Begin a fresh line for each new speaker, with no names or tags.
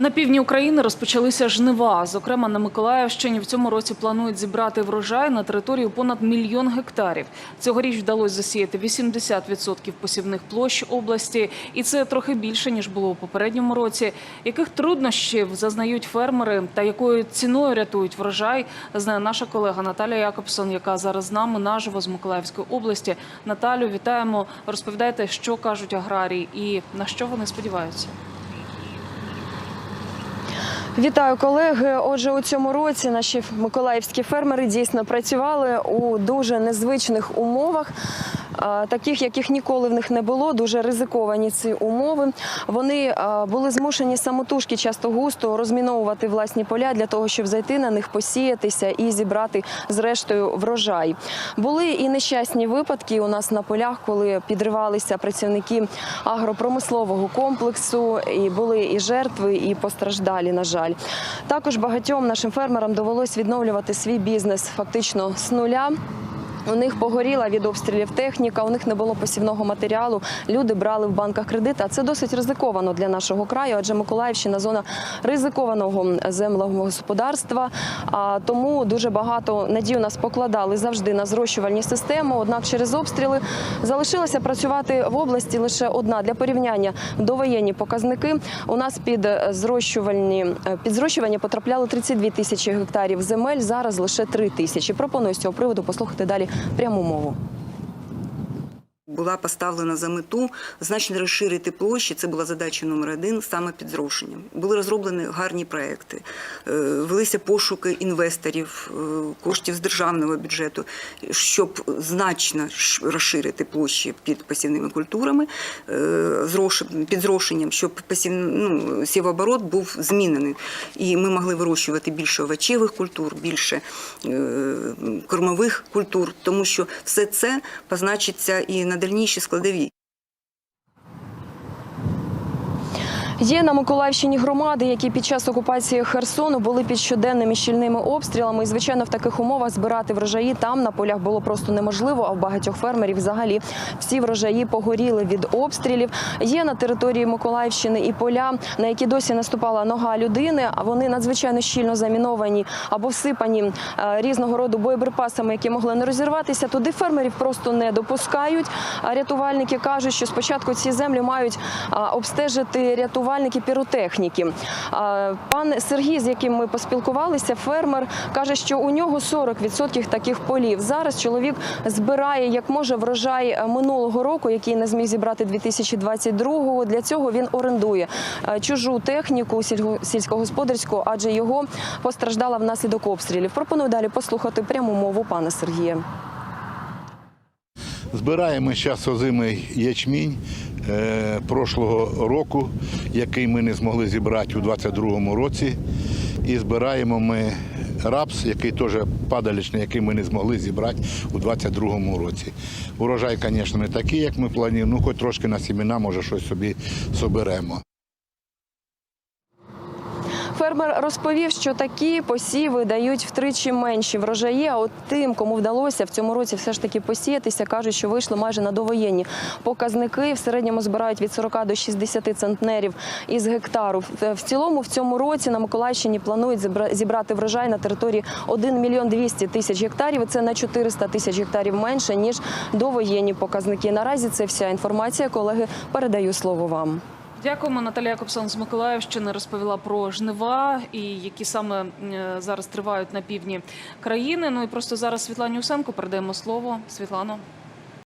На півдні України розпочалися жнива. Зокрема, на Миколаївщині в цьому році планують зібрати врожай на території понад мільйон гектарів. Цьогоріч вдалося засіяти 80% посівних площ області, і це трохи більше ніж було у попередньому році. Яких труднощів зазнають фермери та якою ціною рятують врожай, знає наша колега Наталія Якобсон, яка зараз з нами наживо з Миколаївської області. Наталю, вітаємо. Розповідайте, що кажуть аграрії і на що вони сподіваються.
Вітаю колеги. Отже, у цьому році наші миколаївські фермери дійсно працювали у дуже незвичних умовах. Таких, яких ніколи в них не було, дуже ризиковані ці умови. Вони були змушені самотужки часто густо розміновувати власні поля для того, щоб зайти на них, посіятися і зібрати зрештою врожай. Були і нещасні випадки у нас на полях, коли підривалися працівники агропромислового комплексу, і були і жертви, і постраждалі. На жаль, також багатьом нашим фермерам довелось відновлювати свій бізнес фактично з нуля. У них погоріла від обстрілів техніка, у них не було посівного матеріалу. Люди брали в банках кредити. А це досить ризиковано для нашого краю, адже Миколаївщина зона ризикованого земного господарства. Тому дуже багато надій у нас покладали завжди на зрощувальні системи. Однак через обстріли залишилося працювати в області лише одна для порівняння довоєнні показники. У нас під зрощувальні під зрощування потрапляли 32 тисячі гектарів земель. Зараз лише 3 тисячі. Пропоную з цього приводу послухати далі пряму мову.
Була поставлена за мету значно розширити площі. Це була задача номер один саме під зрошенням. Були розроблені гарні проекти, е, велися пошуки інвесторів, е, коштів з державного бюджету, щоб значно розширити площі під посівними культурами, е, під зрошенням, щоб посів, ну, сівооборот був змінений. І ми могли вирощувати більше овочевих культур, більше кормових культур, тому що все це позначиться і на дальніші складові.
Є на Миколаївщині громади, які під час окупації Херсону були під щоденними щільними обстрілами. І звичайно, в таких умовах збирати врожаї там на полях було просто неможливо. А в багатьох фермерів взагалі всі врожаї погоріли від обстрілів. Є на території Миколаївщини і поля, на які досі наступала нога людини. А вони надзвичайно щільно заміновані або всипані е, різного роду боєприпасами, які могли не розірватися. Туди фермерів просто не допускають. Рятувальники кажуть, що спочатку ці землі мають обстежити рятувальники піротехніки. Пан Сергій, з яким ми поспілкувалися, фермер каже, що у нього 40% таких полів. Зараз чоловік збирає як може врожай е, минулого року, який не зміг зібрати 2022-го. Для цього він орендує е, чужу техніку сільськогосподарську, адже його постраждала внаслідок обстрілів. Пропоную далі послухати пряму мову пана Сергія.
Збираємо зараз озимий ячмінь прошлого року, який ми не змогли зібрати у 2022 році. І збираємо ми рапс, який теж падалічний, який ми не змогли зібрати у 2022 році. Урожай, звісно, не такий, як ми плануємо, ну хоч трошки на сімена, може, щось собі соберемо.
Фермер розповів, що такі посіви дають втричі менші врожаї. А от тим, кому вдалося в цьому році все ж таки посіятися, кажуть, що вийшло майже на довоєнні показники. В середньому збирають від 40 до 60 центнерів із гектару. В- В цілому в цьому році на Миколаївщині планують зібра- зібрати врожай на території 1 мільйон 200 тисяч гектарів. Це на 400 тисяч гектарів менше ніж довоєнні показники. Наразі це вся інформація. Колеги, передаю слово вам.
Дякуємо. Наталія Кобсон з Миколаївщини розповіла про жнива і які саме е, зараз тривають на півдні країни. Ну і просто зараз Світлані Усенко передаємо слово. Світлано.